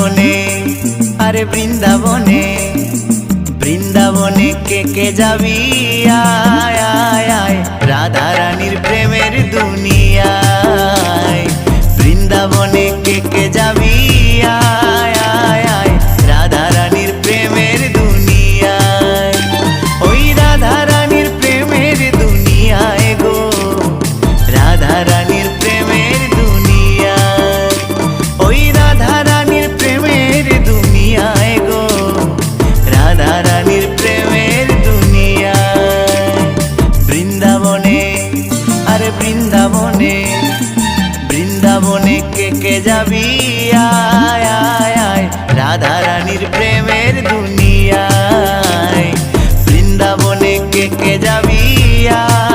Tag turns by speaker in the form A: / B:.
A: বৃন্দাবনে আরে বৃন্দাবনে বৃন্দাবনে কে কে যাবি? আয় আয় আয় রাধা কে কে যাবি? আয় আয় আয়, রাধা রানীর প্রেমের দুনিয়ায়। বৃন্দাবনে কে কে যাবি? আয়।